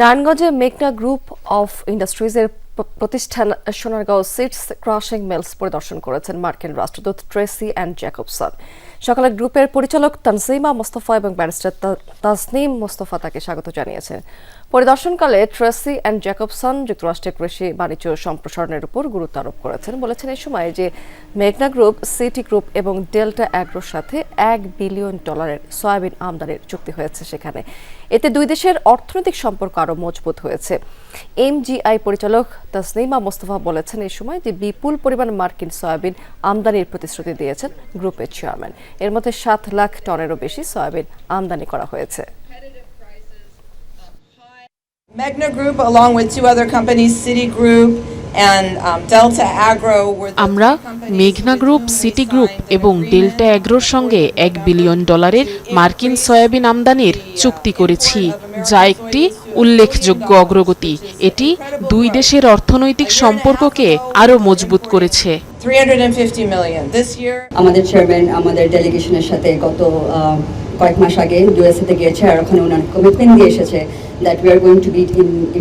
নারায়ণগঞ্জে মেঘনা group of ইন্ডাস্ট্রিজের প্রতিষ্ঠান সোনারগাঁও সিটস ক্রসিং মেলস পরিদর্শন করেছেন মার্কিন রাষ্ট্রদূত ট্রেসি অ্যান্ড জ্যাকবসন। সকালে গ্রুপের পরিচালক তানসিমা মোস্তফা এবং ব্যারিস্টার তাসনিম মোস্তফা তাকে স্বাগত জানিয়েছেন পরিদর্শনকালে ট্রেসি অ্যান্ড জ্যাকবসন যুক্তরাষ্ট্রের কৃষি বাণিজ্য সম্প্রসারণের উপর গুরুত্ব আরোপ করেছেন। বলেছেন এই সময় যে মেঘনা গ্রুপ, সিটি গ্রুপ এবং ডেল্টা অ্যাগ্রোর সাথে এক বিলিয়ন ডলারের সয়াবিন আমদানির চুক্তি হয়েছে সেখানে। এতে দুই দেশের অর্থনৈতিক সম্পর্ক আরও মজবুত হয়েছে। এমজিআই পরিচালক তাসনিমা মোস্তফা বলেছেন এই সময় যে বিপুল পরিমাণ মার্কিন সয়াবিন আমদানির প্রতিশ্রুতি দিয়েছেন গ্রুপের চেয়ারম্যান। এর মধ্যে সাত লাখ টনেরও বেশি সয়াবিন আমদানি করা হয়েছে। Magna Group, along with two other companies, Citigroup and um, Delta Agro, were the আমরা মেঘনা গ্রুপ সিটি গ্রুপ এবং ডেল্টা অ্যাগ্রোর সঙ্গে এক বিলিয়ন ডলারের মার্কিন সয়াবিন আমদানির চুক্তি করেছি যা একটি উল্লেখযোগ্য অগ্রগতি। এটি দুই দেশের অর্থনৈতিক সম্পর্ককে আরও মজবুত করেছে। 350 million. This year, আমাদের চেয়ারম্যান আমাদের ডেলিগেশনের সাথে গত আহ, কয়েক মাস আগে ইউএসএ তে গিয়েছে আর ওখানে ওনার কমিটমেন্ট দিয়ে এসেছে that we are going to be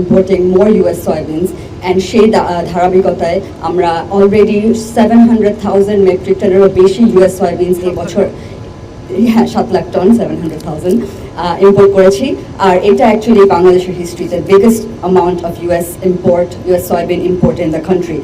importing more US soybeans and সেই দা- আহ, ধারাবাহিকতায় আমরা already seven hundred thousand metric টনেরও বেশি ইউএস সয়াবিনস এই বছর হ্যাঁ সাত lakh ton seven hundred thousand import করেছি আর এটা অ্যাকচুয়ালি বাংলাদেশের হিস্ট্রিতে biggest amount of US import US soybean import in the country